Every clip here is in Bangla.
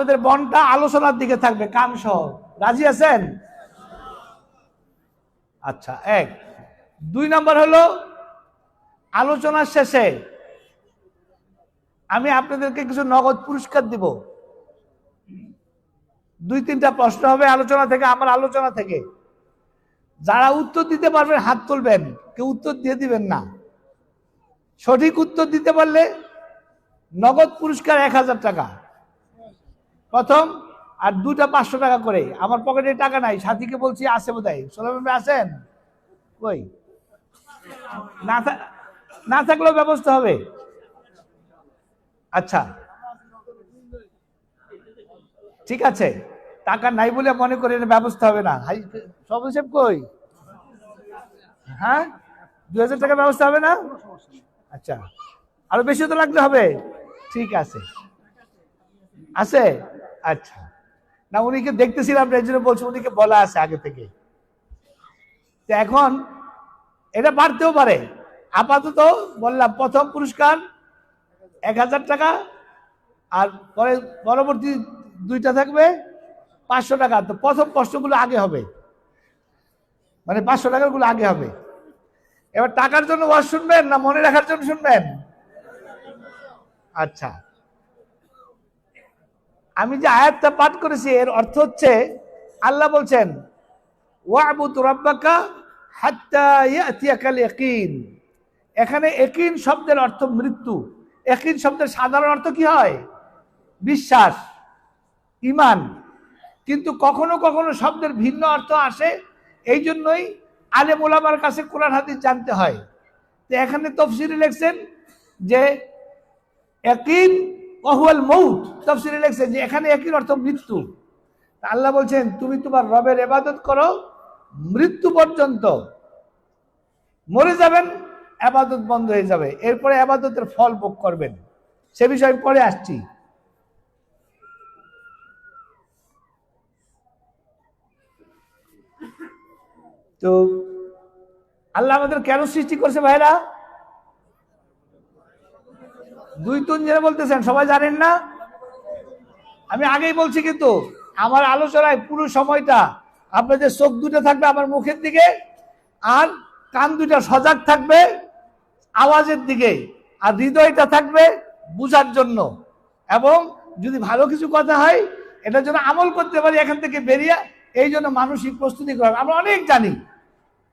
আমাদের বনটা আলোচনার দিকে থাকবে, কান সহ। রাজি আছেন? আচ্ছা এক। দুই নম্বর হলো, আলোচনার শেষে আমি আপনাদেরকে কিছু নগদ পুরস্কার দিব। দুই, তিনটা প্রশ্ন হবে আলোচনা থেকে, আমার আলোচনা থেকে। যারা উত্তর দিতে পারবেন, হাত তুলবেন। কেউ উত্তর দিয়ে দিবেন না। সঠিক উত্তর দিতে পারলে নগদ পুরস্কার এক হাজার টাকা। প্রথম, আর দুটা পাঁচশো টাকা করে। আমার পকেটে টাকা নাই, সাথীকে বলছি, আছে বোধ হয় সোলাম আছেন? কই? না না থাকলেও ব্যবস্থা হবে। আচ্ছা। ঠিক আছে। টাকা নাই বলে মনে করি না, ব্যবস্থা হবে না। হাই, সব হিসেব কই? হ্যাঁ? দু হাজার টাকা ব্যবস্থা হবে না? আচ্ছা। আরও বেশি তো লাগলে হবে। ঠিক আছে। আছে? আচ্ছা। না উনিকে দেখতেছিলাম না, এই জন্য বলছি উনিকে বলা আছে আগে থেকে। এখন এটা বাড়তেও পারে। আপাতত বললাম প্রথম পুরস্কার এক হাজার টাকা আর পরে পরবর্তী দুইটা থাকবে পাঁচশো টাকা। তো প্রথম প্রশ্নগুলো আগে হবে। মানে পাঁচশো টাকাগুলো আগে হবে। এবার টাকার জন্য ওয়াজ শুনবেন না মনে রাখার জন্য শুনবেন? আচ্ছা। আমি যে আয়াতটা পাঠ করেছি, এর অর্থ হচ্ছে, আল্লাহ বলছেন ইয়াকিন এখানে একিন শব্দের অর্থ মৃত্যু। একিন শব্দের সাধারণ অর্থ কি হয়? বিশ্বাস, ইমান। কিন্তু কখনো কখনো শব্দের ভিন্ন অর্থ আসে, এই জন্যই আলে মোলামার কাছে কোরআন হাদিস জানতে হয়। তো এখানে তফসিরে লেখছেন যে, একিন অহুয়াল মৌত তফসিরে লেখছেন যে এখানে একিন অর্থ মৃত্যু। আল্লাহ বলছেন, তুমি তোমার রবের এবাদত করো, মৃত্যু পর্যন্ত মরে যাবেন আবাদত বন্ধ হয়ে যাবে। এরপরে আবাদতের ফল ভোগ করবেন। সে বিষয়ে পরে আসছি। তো আল্লাহ আমাদের কেন সৃষ্টি করছে ভাইরা? দুই তিন জনে বলতেছেন, সবাই জানেন না? আমি আগেই বলছি কিন্তু, আমার আলোচনায় পুরো সময়টা আপনাদের চোখ দুটো থাকবে আমার মুখের দিকে আর কান দুটা সজাগ থাকবে, আওয়াজের দিকে আর হৃদয়টা থাকবে বুঝার জন্য। এবং যদি ভালো কিছু কথা হয়, এটার জন্য আমল করতে পারি এখান থেকে বেরিয়ে, এই জন্য মানসিক প্রস্তুতি করা আমরা অনেক জানি।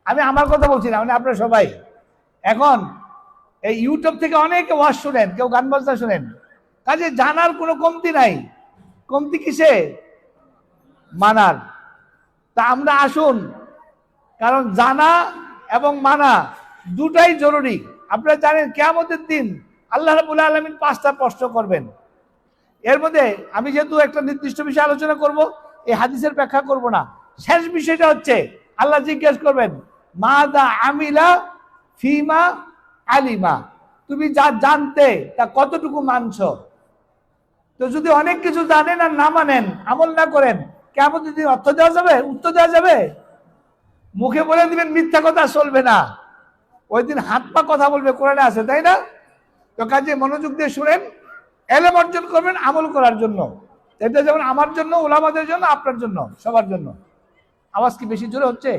আমি আমার কথা বলছি না মানে আপনারা সবাই। এখন এই ইউটিউব থেকে অনেকে ওয়াজ শুনেন, কেউ গান বাজনা শুনেন। কাজে জানার কোনো কমতি নাই। কমতি কিসে? মানার। তা আমরা আসুন, কারণ জানা এবং মানা দুটাই জরুরি। আপনারা জানেন, কেয়ামতের দিন আল্লাহ রাবুল আলমিন পাঁচটা প্রশ্ন করবেন। এর মধ্যে আমি যেহেতু একটা নির্দিষ্ট বিষয় আলোচনা করব, এই হাদিসের ব্যাখ্যা করব না। শেষ বিষয়টা হচ্ছে, আল্লাহ জিজ্ঞেস করবেন মা দা আমিলা ফিমা আলিমা, তুমি যা জানতে, তা কতটুকু মানছ? তো যদি অনেক কিছু জানেন আর না মানেন, আমল না করেন, কেমন যদি অর্থ দেওয়া যাবে, উত্তর দেওয়া যাবে? মুখে বলে দিবেন, মিথ্যা কথা চলবে না। ওই দিন হাত পা কথা বলবে, কোরআনে আছে, তাই না? তো কাজে মনোযোগ দিয়ে শুনেন, এলেম অর্জন করবেন আমল করার জন্য। এটা যেমন আমার জন্য, ওলামাদের জন্য, আপনার জন্য, সবার জন্য। আওয়াজ কি বেশি জোরে হচ্ছে?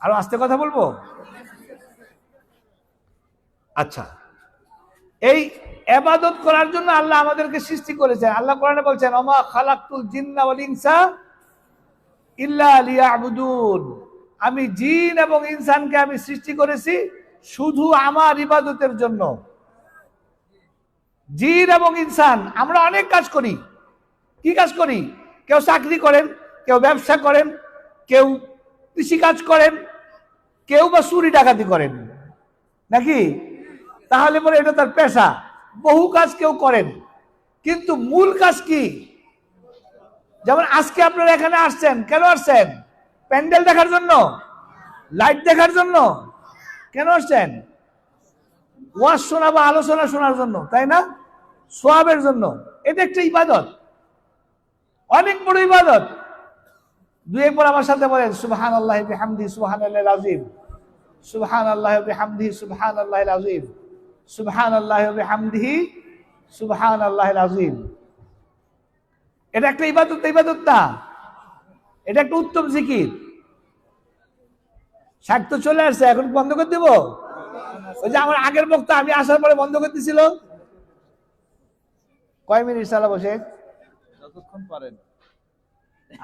আরও আস্তে কথা বলব? আচ্ছা। এই এবাদত করার জন্য আল্লাহ আমাদেরকে সৃষ্টি করেছেন। আল্লাহ কোরআনে বলছেন অমা খালাকুল জিন্না ওয়াল ইনসা ইল্লা লিয়াবুদুন। আমি জিন এবং ইনসানকে আমি সৃষ্টি করেছি শুধু আমার ইবাদতের জন্য। জিন এবং ইনসান, আমরা অনেক কাজ করি। কি কাজ করি? কেউ চাকরি করেন, কেউ ব্যবসা করেন, কেউ কৃষিকাজ করেন, কেউ বা চুরি ডাকাতি করেন। নাকি? তাহলে পরে এটা তার পেশা। বহু কাজ কেউ করেন, কিন্তু মূল কাজ কি? যেমন আজকে আপনারা এখানে আসছেন, কেন আসছেন? প্যান্ডেল দেখার জন্য? লাইট দেখার জন্য? কেন আসছেন? ওয়াজ শোনা বা আলোচনা শোনার জন্য, তাই না? সোয়াবের জন্য। এটা একটা ইবাদত। অনেক বড় ইবাদত। দুই একবার আমার সাথে বলেন সুবহান আল্লাহ হামদি সুবহান আল্লাহ আজিম সুবহান আল্লাহ হামদি সুবহান আল্লাহ আজিম সুবহান আল্লাহ হামদিহি সুবহান আল্লাহ আজিম এটা একটা ইবাদত ইবাদত না। এটা একটা উত্তম জিকির। শাক তো চলে আসছে এখন বন্ধ করে দেব? ওই যে আমার আগের বক্তা আমি আসার পরে বন্ধ করে দিছিল। কয় মিনিট চালা বসে যতক্ষণ পারেন।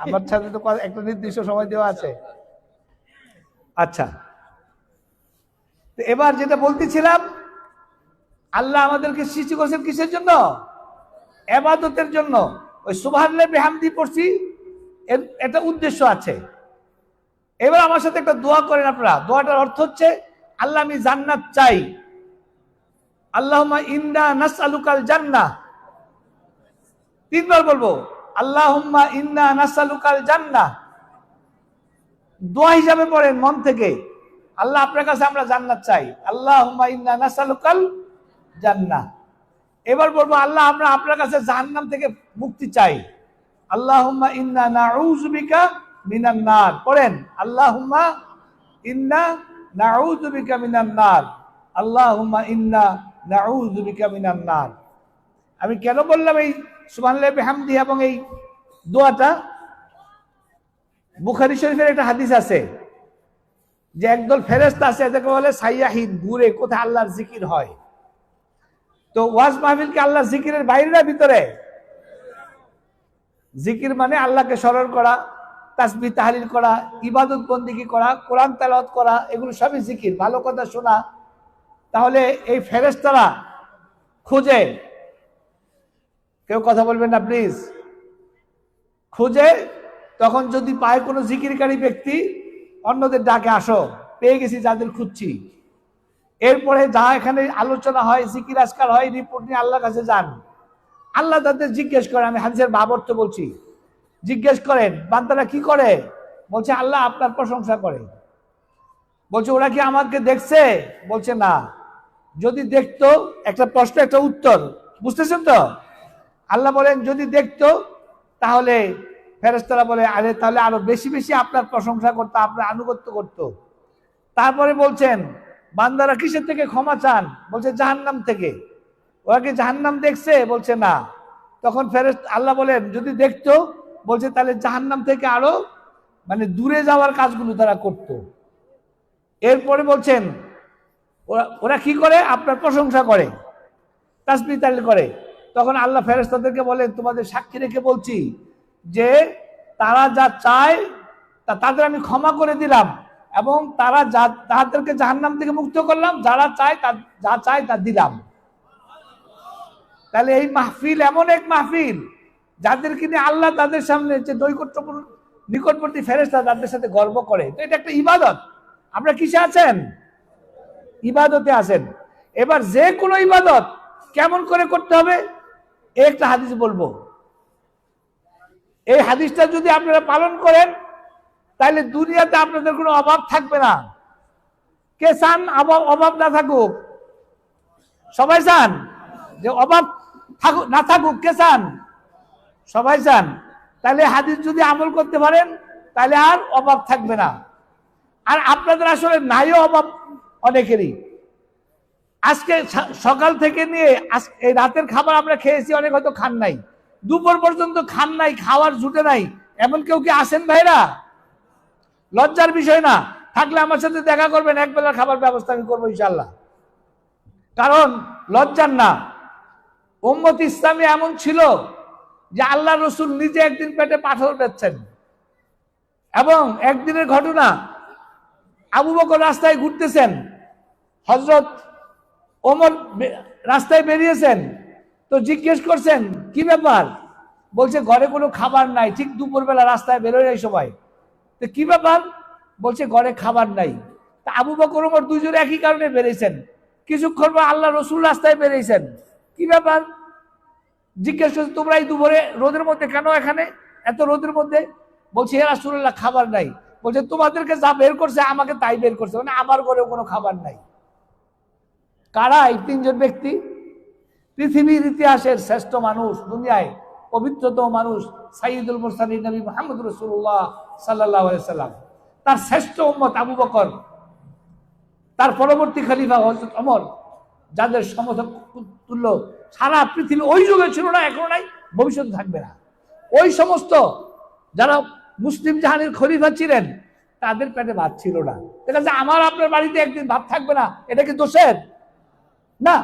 আমার সাথে তো একটা নির্দিষ্ট সময় দেওয়া আছে। আচ্ছা। তো এবার যেটা বলতেছিলাম আল্লাহ আমাদেরকে সৃষ্টি করেছেন কিসের জন্য? এবাদতের জন্য। ওই সুবহানাল্লাহ বিহামদি পড়ছি, এর একটা উদ্দেশ্য আছে। এবার আমার সাথে একটা দোয়া করেন আপনারা। দোয়াটার অর্থ হচ্ছে, আল্লাহ আমি জান্নাত চাই। আল্লাহ ইন্দা নাস আলুকাল জান্নাহ তিনবার বলব, আল্লাহুম্মা ইন্না নাসআলুকাল জান্না। দোয়া হিসাবে পড়েন মন থেকে, আল্লাহ আপনার কাছে আমরা জান্নাত চাই। আল্লাহ ইন্দা নাস নাসআলুকাল জান্নাহ এবার বলব, আল্লাহ, আমরা আপনার কাছে জাহান্নাম থেকে মুক্তি চাই। আল্লাহুম্মা ইন্না নাউযু বিকা মিনান নার। পড়েন, আল্লাহুম্মা ইন্না নাউযু বিকা মিনান নার। আল্লাহুম্মা ইন্না নাউযু বিকা মিনান নার। আমি কেন বললাম এই সুবহানাল্লাহি বিহামদি এবং এই দোয়াটা? বুখারী শরীফের একটা হাদিস আছে যে একদল ফেরেশতা আছে, এদেরকে বলে সাইয়াহিন ঘুরে কোথায় আল্লাহর জিকির হয়। তো ওয়াজ মাহফিল কি আল্লাহ জিকিরের বাইরে না ভিতরে? জিকির মানে আল্লাহকে স্মরণ করা তাসবি তাহলিল করা, ইবাদত বন্দিগি করা, কোরআন তেলাওয়াত করা, এগুলো সবই জিকির। ভালো কথা শোনা। তাহলে এই ফেরেশতারা খুঁজে, কেউ কথা বলবেন না প্লিজ খুঁজে, তখন যদি পায় কোনো জিকিরকারী ব্যক্তি, অন্যদের ডাকে, আসো, পেয়ে গেছি যাদের খুঁজছি। এরপরে যা এখানে আলোচনা হয়, জিকির আজকাল হয়, রিপোর্ট নিয়ে আল্লাহর কাছে যান। আল্লাহ তাদের জিজ্ঞেস করে আমি হাদিসের বাবর্থ বলছি। জিজ্ঞেস করেন, বান্দারা কি করে? বলছে, আল্লাহ আপনার প্রশংসা করে। বলছে, ওরা কি আমাকে দেখছে? বলছে, না। যদি দেখতো, একটা প্রশ্ন, একটা উত্তর। বুঝতেছেন তো? আল্লাহ বলেন, যদি দেখতো, তাহলে ফেরেস্তারা বলে, আরে, তাহলে আরও বেশি বেশি আপনার প্রশংসা করতো, আপনার আনুগত্য করতো। তারপরে বলছেন বান্দারা কিসের থেকে ক্ষমা চান? বলছে জাহান্নাম থেকে। ওরা কি জাহান্নাম দেখছে? বলছে না। তখন ফেরেস আল্লাহ বলেন, যদি দেখতো, বলছে তাহলে জাহান্নাম থেকে আরও মানে দূরে যাওয়ার কাজগুলো তারা করত। এরপরে বলছেন, ওরা ওরা কি করে? আপনার প্রশংসা করে তাসবি তালিল করে। তখন আল্লাহ ফেরেস্তাদেরকে বলেন, তোমাদের সাক্ষী রেখে বলছি যে তারা যা চায়, তা তাদের আমি ক্ষমা করে দিলাম। এবং তারা তাদেরকে জাহান্নাম থেকে মুক্ত করলাম, যারা চায় তা, যা চায় তা দিলাম। তাহলে এই মাহফিল এমন এক মাহফিল, যাদেরকে নিয়ে আল্লাহ তাদের সামনে যে নৈকট্যপূর্ণ নিকটবর্তী ফেরেস্তা তাদের সাথে গর্ব করে। তো এটা একটা ইবাদত। আমরা কিসে আছেন? ইবাদতে আছেন। এবার যে কোনো ইবাদত কেমন করে করতে হবে? একটা হাদিস বলব। এই হাদিসটা যদি আপনারা পালন করেন তাহলে দুনিয়াতে আপনাদের কোনো অভাব থাকবে না। কে চান অভাব অভাব না থাকুক? সবাই চান? যে অভাব থাকুক, না থাকুক, কে চান? সবাই চান। তাহলে হাদিস যদি আমল করতে পারেন তাহলে আর অভাব থাকবে না। আর আপনাদের আসলে নাইও অভাব অনেকেরই। আজকে সকাল থেকে নিয়ে এই রাতের খাবার আমরা খেয়েছি, অনেক হয়তো খান নাই। দুপুর পর্যন্ত খান নাই, খাওয়ার জুটে নাই। এমন কেউ কি আসেন ভাইরা? লজ্জার বিষয় না। থাকলে আমার সাথে দেখা করবেন এক বেলার খাবার ব্যবস্থা আমি করব ইনশাল্লাহ কারণ লজ্জার না। উম্মত ইসলামী এমন ছিল যে আল্লাহ রসুল নিজে একদিন পেটে পাথর বেচছেন এবং একদিনের ঘটনা, আবু বকর রাস্তায় ঘুরতেছেন হজরত ওমর রাস্তায় বেরিয়েছেন। তো জিজ্ঞেস করছেন, কি ব্যাপার? বলছে, ঘরে কোনো খাবার নাই, ঠিক দুপুরবেলা রাস্তায় বেরোয় এই সময় তো কি ব্যাপার? বলছে, ঘরে খাবার নাই। আবু বকর ওমর দুইজন একই কারণে বেরিয়েছেন কিছুক্ষণ পর আল্লাহ রসুল রাস্তায় বেরিয়েছেন কি ব্যাপার? জিজ্ঞেস করছে, তোমরা এই দুপুরে রোদের মধ্যে কেন এখানে? এত রোদের মধ্যে? বলছে হে রাসুল্লাহ খাবার নাই। বলছে, তোমাদেরকে যা বের করছে, আমাকে তাই বের করছে। মানে আমার ঘরেও কোনো খাবার নাই। কারা এই তিনজন ব্যক্তি? পৃথিবীর ইতিহাসের শ্রেষ্ঠ মানুষ দুনিয়ায়, পবিত্রতম মানুষ সাইদুল মুরসালিন নবী মোহাম্মদ রসুল্লাহ সাল্লাহ তার শ্রেষ্ঠ উম্মত আবু বকর, তার পরবর্তী খলিফা হজরত অমর যাদের সমতুল্য সারা পৃথিবী ওই যুগে ছিল না, এখনও নাই, ভবিষ্যতে থাকবে না। ওই সমস্ত যারা মুসলিম জাহানের খলিফা ছিলেন, তাদের পেটে ভাত ছিল না। দেখা যাচ্ছে আমার আপনার বাড়িতে একদিন ভাত থাকবে না, এটা কি দোষের? না।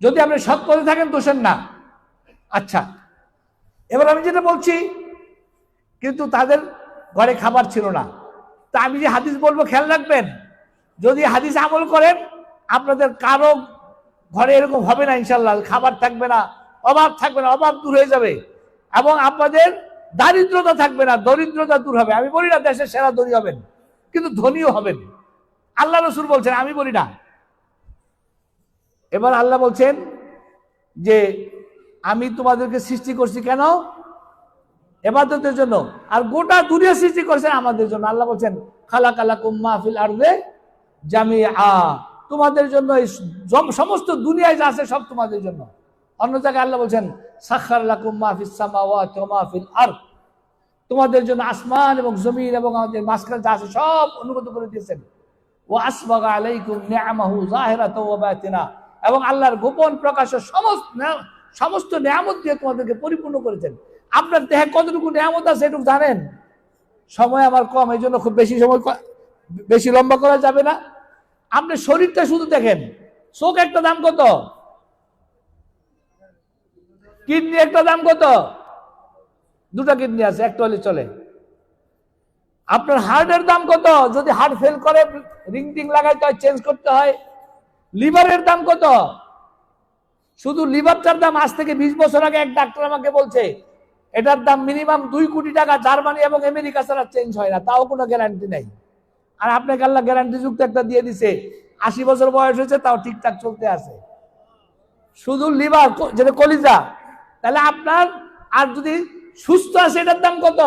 যদি আপনি সৎ পথে থাকেন, দোষের না। আচ্ছা এবার আমি যেটা বলছি কিন্তু তাদের ঘরে খাবার ছিল না। তা আমি যে হাদিস বলব, খেয়াল রাখবেন, যদি হাদিস আমল করেন, আপনাদের কারও ঘরে এরকম হবে না ইনশাল্লাহ খাবার থাকবে না, অভাব থাকবে না, অভাব দূর হয়ে যাবে। এবং আপনাদের দারিদ্রতা থাকবে না, দরিদ্রতা দূর হবে। আমি বলি না দেশের সেরা ধনী হবেন, কিন্তু ধনীও হবেন। আল্লাহ রসুল বলছেন, আমি বলি না। এবার আল্লাহ বলছেন যে, আমি তোমাদেরকে সৃষ্টি করছি কেন? এবাদতের জন্য। আর গোটা দুনিয়া সৃষ্টি করেছেন আমাদের জন্য। আল্লাহ বলছেন খালা কালা কুম্মা আর্দে জামি আ তোমাদের জন্য এই সমস্ত দুনিয়ায় যা আছে সব তোমাদের জন্য। অন্য জায়গায় আল্লাহ বলছেন সাক্ষার লাকুম মাহফিস সামাওয়াত ওয়া মাহফিল তোমাদের জন্য আসমান এবং জমিন এবং আমাদের মাঝখানে যা আছে সব অনুগত করে দিয়েছেন। ও আসবাগা আলাইকুম নিয়ামাহু জাহিরাত ওয়া এবং আল্লাহর গোপন প্রকাশ সমস্ত সমস্ত নিয়ামত দিয়ে তোমাদেরকে পরিপূর্ণ করেছেন। আপনার দেহে কতটুকু নিয়ামত আছে এটুকু জানেন? সময় আমার কম, এই জন্য খুব বেশি সময় বেশি লম্বা করা যাবে না। আপনি শরীরটা শুধু দেখেন, চোখ একটা দাম কত? কিডনি একটা দাম কত? দুটা কিডনি আছে, একটা হলে চলে। আপনার হার্টের দাম কত? যদি হার্ট ফেল করে, রিং টিং লাগাইতে হয় চেঞ্জ করতে হয়, লিভারের দাম কত? শুধু লিভারটার দাম আজ থেকে বিশ বছর আগে এক ডাক্তার আমাকে বলছে এটার দাম মিনিমাম দুই কোটি টাকা জার্মানি এবং আমেরিকা ছাড়া চেঞ্জ হয় না, তাও কোনো গ্যারান্টি নেই। আর আপনাকে আল্লাহ গ্যারান্টি যুক্ত একটা দিয়ে দিছে, আশি বছর বয়স হয়েছে, তাও ঠিকঠাক চলতে আছে। শুধু লিভার যেটা কলিজা, তাহলে আপনার আর যদি সুস্থ আছে, এটার দাম কত?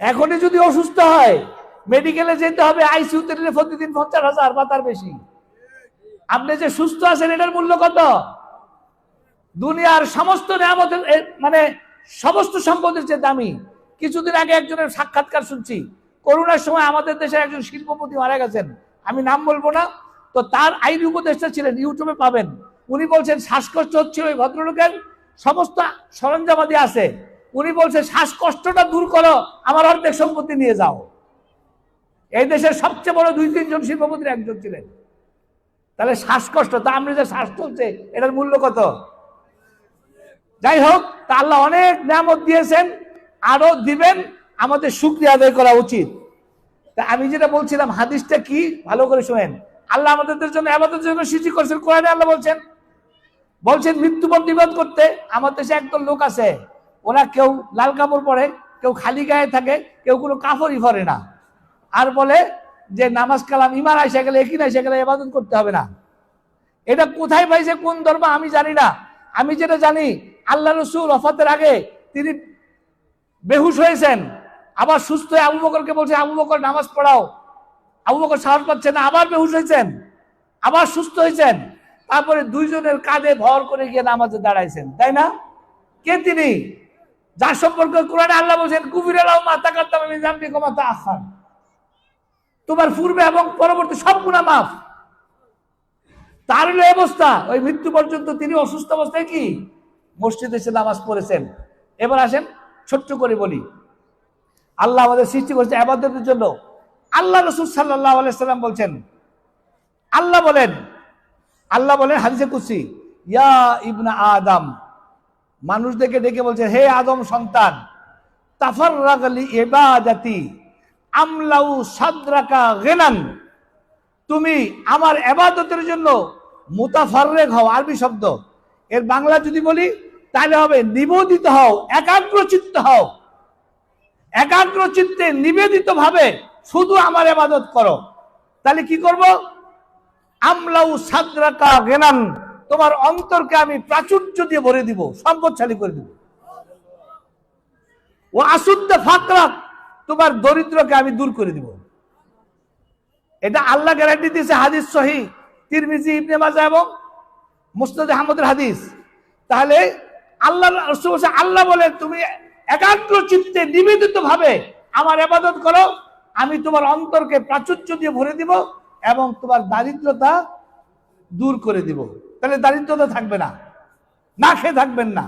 এখনই যদি অসুস্থ হয় মেডিকেলে যেতে হবে আইসিউতে নিলে প্রতিদিন পঞ্চাশ হাজার বা তার বেশি। আপনি যে সুস্থ আছেন, এটার মূল্য কত? দুনিয়ার সমস্ত নিয়ামতের মানে সমস্ত সম্পদের যে দামি। কিছুদিন আগে একজনের সাক্ষাৎকার শুনছি, করোনার সময় আমাদের দেশের একজন শিল্পপতি মারা গেছেন। আমি নাম বলব না, তো তার আইন উপদেষ্টা ছিলেন, ইউটিউবে পাবেন। উনি বলছেন, শ্বাসকষ্ট হচ্ছে ওই ভদ্রলোকের, সমস্ত সরঞ্জামাদি আছে। উনি বলছেন, শ্বাসকষ্টটা দূর করো, আমার অর্ধেক সম্পত্তি নিয়ে যাও। এই দেশের সবচেয়ে বড় দুই, তিনজন শিল্পপতির একজন ছিলেন। তাহলে শ্বাসকষ্ট, তা আমরা যে শ্বাস চলছে এটার মূল্য কত? যাই হোক তা আল্লাহ অনেক নিয়ামত দিয়েছেন আরও দিবেন, আমাদের শুক্রিয়া আদায় করা উচিত। তা আমি যেটা বলছিলাম, হাদিসটা কি? ভালো করে শোনেন। আল্লাহ আমাদের জন্য আমাদের জন্য সৃষ্টি করছেন, কোরআনে আল্লাহ বলছেন বলছেন মৃত্যুপর নিবাদ করতে। আমার দেশে একদল লোক আছে, ওরা কেউ লাল কাপড় পরে, কেউ খালি গায়ে থাকে, কেউ কোনো কাপড়ই পরে না। আর বলে যে, নামাজ কালাম ইমান আইসা গেলে, একই আইসা গেলে এবাদত করতে হবে না। এটা কোথায় পাইছে, কোন ধর্ম, আমি জানি না। আমি যেটা জানি আল্লাহ রসুল অফাতের আগে তিনি বেহুশ হয়েছেন। আবার সুস্থ হয়ে আবু বকরকে বলছে, আবু বকর, নামাজ পড়াও। আবু বকর সাহস পাচ্ছে না, আবার বেহুশ হয়েছেন, আবার সুস্থ হয়েছেন। তারপরে দুইজনের কাঁধে ভর করে গিয়ে নামাজে দাঁড়াইছেন, তাই না? কে তিনি? যার সম্পর্কে কোরআনে আল্লাহ বলছেন কুবির আখান তোমার পূর্বে এবং পরবর্তী সব গুণা মাফ। তার অবস্থা, ওই মৃত্যু পর্যন্ত তিনি অসুস্থ অবস্থায় কি? মসজিদে এসে নামাজ পড়েছেন। এবার আসেন, ছোট্ট করে বলি। আল্লাহ আমাদের সৃষ্টি করেছে আবাদতের জন্য। আল্লাহ রসুল সাল্লাহ আলাইসাল্লাম বলছেন, আল্লাহ বলেন আল্লাহ বলেন হাদিসে কুসি ইয়া ইবনা আদম, মানুষদেরকে ডেকে বলছে, হে আদম সন্তান তাফার রাগালি এবাদাতি আমলাউ সাদরাকা গেনান, তুমি আমার এবাদতের জন্য মুতাফাররেক হও, আরবি শব্দ। এর বাংলা যদি বলি, তাহলে হবে নিবেদিত হও একাগ্র চিত্ত হও। একাগ্র চিত্তে নিবেদিত ভাবে শুধু আমার এবাদত করো। তাহলে কি করব? আমলাউ সাদরাকা গেনান তোমার অন্তরকে আমি প্রাচুর্য দিয়ে ভরে দিব, সম্পদশালী করে দিব। ও আসুদ্ধ ফাকরাক তোমার দরিদ্রকে আমি দূর করে দিব। এটা আল্লাহ গ্যারান্টি দিয়েছে, হাদিস সহি, তিরমিজি, ইবনে মাজা এবং মুস্তাদ আহমদের হাদিস। তাহলে আল্লাহ আল্লাহ বলে তুমি একাগ্র চিত্তে নিবেদিত ভাবে আমার আবাদত করো, আমি তোমার অন্তরকে প্রাচুর্য দিয়ে ভরে দিব এবং তোমার দারিদ্রতা দূর করে দিব। তাহলে দারিদ্রতা থাকবে না না খেয়ে থাকবেন না।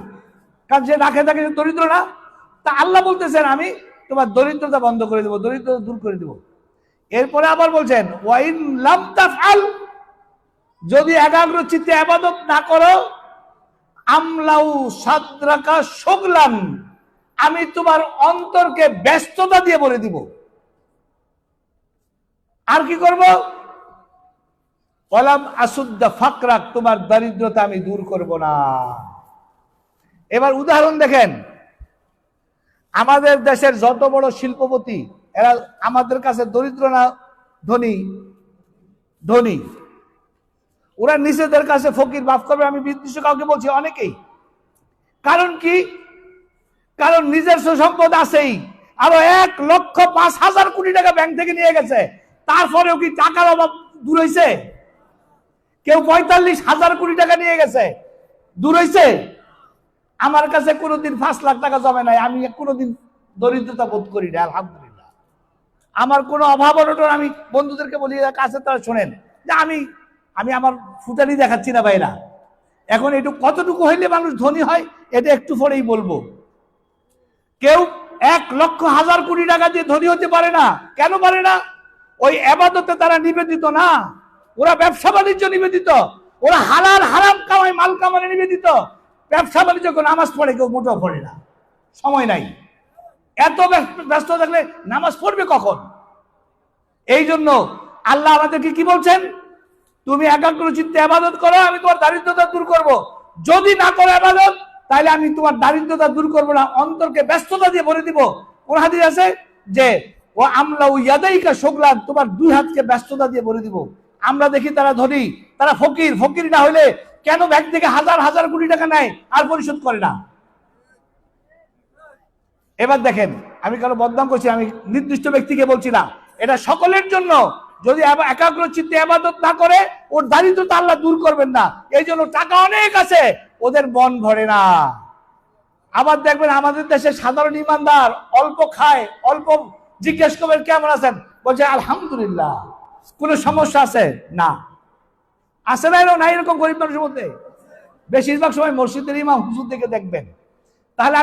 কারণ যে না খেয়ে থাকে দরিদ্র না। তা আল্লাহ বলতেছেন, আমি তোমার দরিদ্রতা বন্ধ করে দেবো, দরিদ্রতা দূর করে দেবো। এরপরে আবার বলছেন ওয়াইন লাম তাফআল যদি একাগ্র চিত্তে আবাদত না করো, আমলাউ সাদ্রাকা শুগলান আমি তোমার অন্তরকে ব্যস্ততা দিয়ে বলে দিব। আর কি করব? ওলাম আসুদ্দা ফাকরাক, তোমার দারিদ্রতা আমি দূর করব না। এবার উদাহরণ দেখেন। আমাদের দেশের যত বড় শিল্পপতি, এরা আমাদের কাছে দরিদ্র না, ধনী। ধনী। ওরা নিজেদের কাছে ফকির, মাফ করবে, আমি নির্দিষ্ট কাউকে বলছি, অনেকেই। কারণ কি? কারণ নিজস্ব সম্পদ আছেই। আরও এক লক্ষ পাঁচ হাজার কোটি টাকা ব্যাংক থেকে নিয়ে গেছে। তারপরেও কি টাকার অভাব দূর হয়েছে কেউ পঁয়তাল্লিশ হাজার কোটি টাকা নিয়ে গেছে। দূর হয়েছে আমার কাছে কোনোদিন পাঁচ লাখ টাকা জমে নাই। আমি কোনোদিন দরিদ্রতা বোধ করি না, আলহামদুলিল্লাহ। আমার কোনো অভাব অনটন আমি বন্ধুদেরকে বলি, কাছে তারা শোনেন যে আমি আমি আমার ফুটানি দেখাচ্ছি না ভাইরা। এখন একটু কতটুকু হইলে মানুষ ধনী হয়, এটা একটু পরেই বলব। কেউ এক লক্ষ হাজার কোটি টাকা দিয়ে ধনী হতে পারে না। কেন পারে না? ওই আবাদতে তারা নিবেদিত না। ওরা ব্যবসা বাণিজ্য নিবেদিত। ওরা হালাল হারাম কামাই মাল কামানে নিবেদিত। ব্যবসা বাণিজ্য করে নামাজ পড়ে, কেউ মোটেও পড়ে না। সময় নাই। এত ব্যস্ত থাকলে নামাজ পড়বে কখন? এই জন্য আল্লাহ আমাদেরকে কি বলছেন? তুমি একাগ্র চিত্তে আবাদত করো, আমি তোমার দারিদ্রতা দূর করব। যদি না করো আবাদত তাহলে আমি তোমার দারিদ্রতা দূর করব না, অন্তরকে ব্যস্ততা দিয়ে ভরে দিব। কোন হাদিস আছে? যে ও আমলা ও ইয়াদাইকা শোকলান তোমার দুই হাতকে ব্যস্ততা দিয়ে ভরে দিব। আমরা দেখি তারা ধনী, তারা ফকির। ফকির না হলে কেন ব্যাংক থেকে হাজার হাজার কোটি টাকা নেয়, আর পরিশোধ করে না? এবার দেখেন, আমি কারও বদনাম করছি, আমি নির্দিষ্ট ব্যক্তিকে বলছি না। এটা সকলের জন্য যদি একাগ্র চিত্তে আবাদত না করে, ওর দারিদ্রতা আল্লাহ দূর করবেন না। এই জন্য টাকা অনেক আছে, ওদের মন ভরে না। আবার দেখবেন আমাদের দেশে সাধারণ ইমানদার অল্প খায়, অল্প জিজ্ঞেস করবেন, কেমন আছেন? বলছে, আলহামদুলিল্লাহ। কোনো সমস্যা আছে? না। আছে না এরকম না এরকম গরিব মানুষের মধ্যে? বেশিরভাগ সময় মসজিদের ইমাম হুজুর দিকে দেখবেন। তাহলে